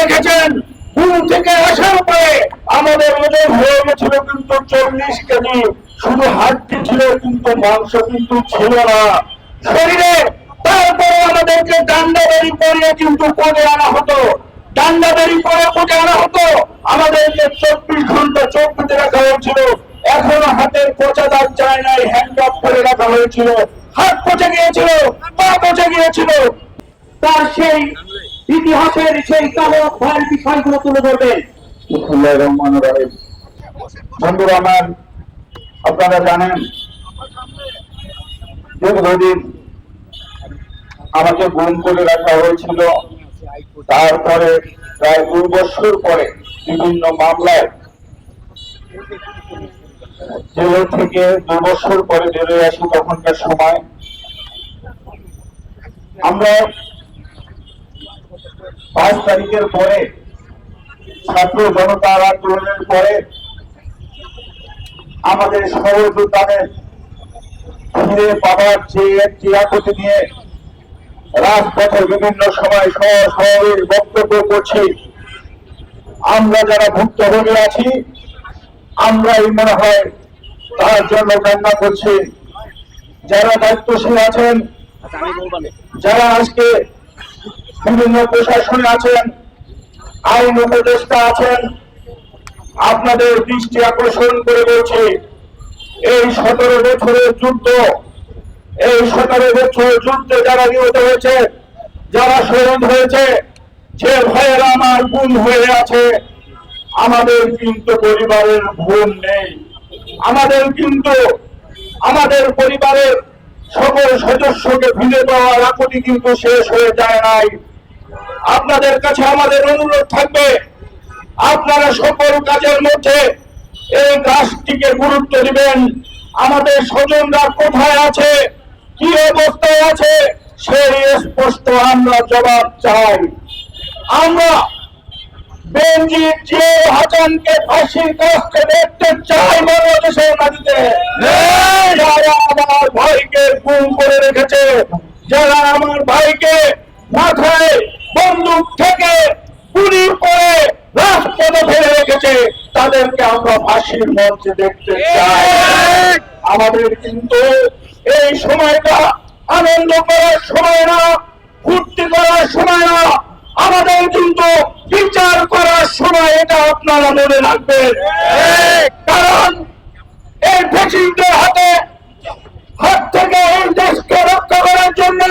দেখেছেন ঘুম থেকে আসার পরে আমাদের ওজন হয়ে গেছিল কিন্তু চল্লিশ কেজি। শুধু হাড্ডি ছিল, কিন্তু মাংস কিন্তু ছিল না। শরীরে তারপরে আমাদেরকে ডান্ডা বেরি পরিয়ে কিন্তু কোটে আনা হতো। ডান্ডা বেরি পরে কোটে আনা হতো। আমাদেরকে চব্বিশ ঘণ্টা চোখ পেতে রাখা হয়েছিল। এখনও হাতের পচা দাগ যায় নাই হ্যান্ডকাপ করে রাখা হয়েছিল। হাত পচে গিয়েছিল, পা পচে গিয়েছিল। তার সেই ইতিহাসের সেই কালো ভয়ের বিষয়গুলো তুলে ধরবেন। বন্ধুরা, আমার আপনারা জানেন দীর্ঘদিন আমাকে গুম করে রাখা হয়েছিল। তারপরে প্রায় দুই বছর পরে বিভিন্ন মামলায় জেল থেকে দু বছর পরে বেরোয় আসি তখনকার সময়। আমরা পাঁচ তারিখের পরে ছাত্র জনতার আন্দোলনের পরে আমাদের সহযোদ্ধাদের ফিরে পাওয়ার যে একটি আকতি নিয়ে রাজপথে বিভিন্ন সময় সহ সমাবেশ বক্তব্য করছি। আমরা যারা ভুক্তভোগী আছি, আমরাই মনে হয় তার জন্য কান্না করছি। যারা দায়িত্বশীল আছেন, যারা আজকে বিভিন্ন প্রশাসনে আছেন, আইন উপদেষ্টা আছেন। আপনাদের দৃষ্টি আকর্ষণ করে বলছি, এই সতেরো বছরের যুদ্ধ, এই সতেরো বছরের যুদ্ধে যারা নিহত হয়েছে, যারা শহীদ হয়েছে, যে ভয়ের আমার গুণ হয়ে আছে, আমাদের কিন্তু পরিবারের ভুল নেই। আমাদের কিন্তু, আমাদের পরিবারের সকল সদস্যকে ফিরে পাওয়ার আপত্তি কিন্তু শেষ হয়ে যায় নাই। আপনাদের কাছে আমাদের অনুরোধ থাকবে আপনারা সকল কাজের মধ্যে এই কাজটিকে গুরুত্ব দিবেন। আমাদের স্বজনরা কোথায় আছে কি অবস্থায় আছে সেই স্পষ্ট আমরা জবাব চাই। আমরা বেনজির জিও হাসানকে ফাঁসির কাজকে দেখতে চাই বাংলাদেশের মাটিতে। যারা আমার ভাইকে গুম করে রেখেছে যারা আমার ভাইকে মাথায় বন্দুক থেকে গুলি করে রাজপথে ফেলে রেখেছে। তাদেরকে আমরা ফাঁসির মঞ্চে দেখতে চাই। আমাদের কিন্তু এই সময়টা আনন্দ করার সময় না, ফুর্তি করার সময় না। আমাদের কিন্তু বিচার করার সময় এটা আপনারা মনে রাখবেন। কারণ এই ফেসিলদের হাতে, হাত থেকে এই দেশকে রক্ষা করার জন্য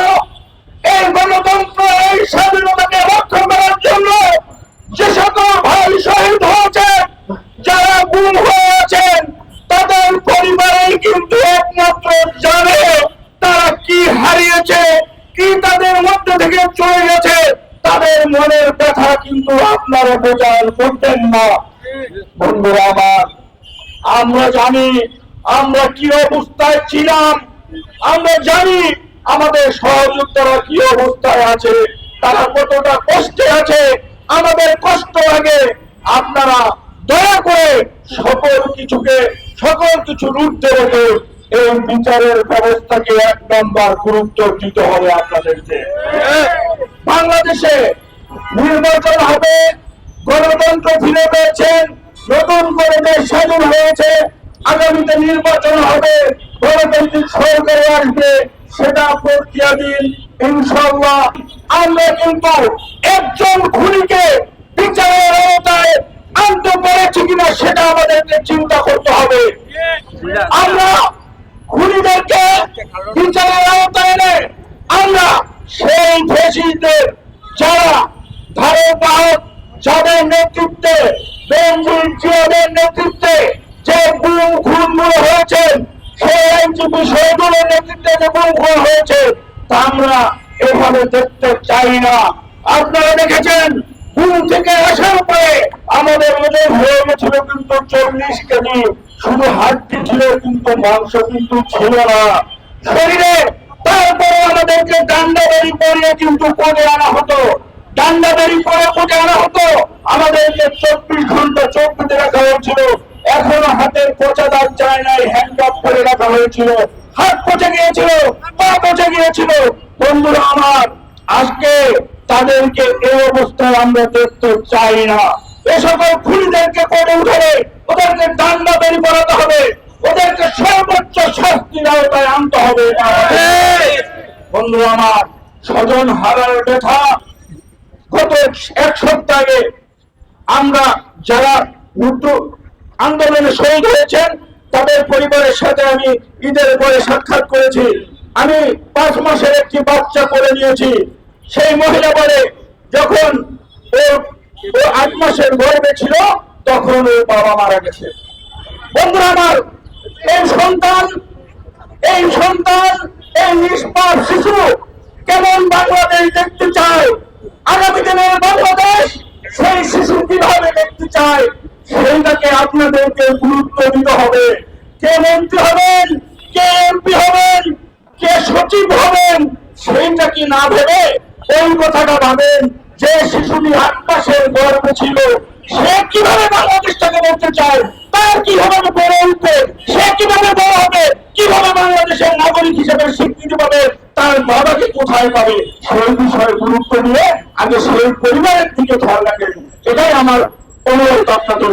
এই গণতন্ত্র এই স্বাধীনতাকে রক্ষা করার জন্য যে সকল ভাই শহীদ হয়েছে যারা গুম হয়ে আছেন তাদের পরিবারেই কিন্তু একমাত্র জানে তারা কি হারিয়েছে কি তাদের মধ্যে থেকে চলে গেছে, তাদের মনের ব্যথা কিন্তু আপনারা বোঝার করতেন না। বন্ধুরা আমার, আমরা জানি, আমরা কি অবস্থায় ছিলাম, আমরা জানি আমাদের সহযোদ্ধারা কি অবস্থায় আছে, তারা কতটা কষ্টে আছে, আমাদের কষ্ট লাগে আপনারা দয়া করে সকল কিছুকে, সকল কিছু রুখতে রেখে এই বিচারের ব্যবস্থাকে এক নম্বর গুরুত্ব দিতে হবে আপনাদেরকে বাংলাদেশে নির্বাচন হবে, গণতন্ত্র ফিরে পেয়েছেন, নতুন করে দেশ স্বাধীন হয়েছে, আগামীতে নির্বাচন হবে, গণতান্ত্রিক সরকার আসবে, সেটা প্রক্রিয়াধীন ইনশাল্লাহ আমরা কিন্তু একজন খুনিকে বিচারের আওতায় আনতে পেরেছি কিনা সেটা আমাদেরকে চিন্তা করতে হবে। আমরা খুনিদেরকে বিচারের আওতায় আমরা সেই ফেসিদের যারা বাহক যাদের নেতৃত্বে বেঞ্জির জিয়াদের নেতৃত্বে যে গুম খুনগুলো হয়েছে, সেই আইনজীবী শহীদুলের নেতৃত্বে যে গুম খুন হয়েছে, তা আমরা এভাবে দেখতে চাই না। আপনারা দেখেছেন, ঘুম থেকে আসার পরে আমাদের ওজন হয়ে গেছিল কিন্তু চল্লিশ কেজি শুধু হাড্ডি ছিল, কিন্তু মাংস কিন্তু ছিল না। শরীরে, তারপরে আমাদেরকে ডান্ডা বেরি পরিয়ে কিন্তু কোটে আনা হতো। ডান্ডা বেরি পরে কোটে আনা হতো। আমাদেরকে চব্বিশ ঘণ্টা পেতে রাখা হয়েছিল। এখনও হাতের পচা দাগ যায় নাই হ্যান্ডকাপ করে রাখা হয়েছিল। হাত পচে গিয়েছিল, পা পচে গিয়েছিল। বন্ধুরা আমার, আজকে তাদেরকে এই অবস্থায় আমরা দেখতে চাই না। এ সকল খুনিদেরকে করে উঠাবে ওদেরকে ডান্ডা বেরি করাতে হবে। ওদেরকে সর্বোচ্চ শাস্তির আওতায় আনতে হবে। বন্ধু আমার, স্বজন হারার ব্যথা। গত এক সপ্তাহ আগে আমরা যারা মৃত্যু আন্দোলনে শহীদ হয়েছেন, তাদের পরিবারের সাথে আমি ঈদের পরে সাক্ষাৎ করেছি। আমি পাঁচ মাসের একটি বাচ্চা করে নিয়েছি। সেই মহিলা বলে, যখন ও আট মাসের গর্ভে ছিল ওর বাবা মারা বাংলাদেশ সেই শিশু কীভাবে দেখতে চায়? সেইটাকে আপনাদেরকে গুরুত্ব দিতে হবে। কে মন্ত্রী হবেন, কে এমপি হবেন, কে সচিব হবেন, সেইটা কি না ভেবে ওই কথাটা ভাবেন যে শিশুটি আট মাসের গর্ভে ছিল। সে কীভাবে বাংলাদেশটাকে বলতে চায়? তার কীভাবে গড়ে উঠবে? সে কীভাবে বড় হবে? কীভাবে বাংলাদেশের নাগরিক হিসেবে স্বীকৃতি পাবে? তার বাবাকে কোথায় পাবে? সেই বিষয়ে গুরুত্ব দিয়ে আগে সেই পরিবারের দিকে খেয়াল রাখেন। এটাই আমার অনুরোধ আপনাদের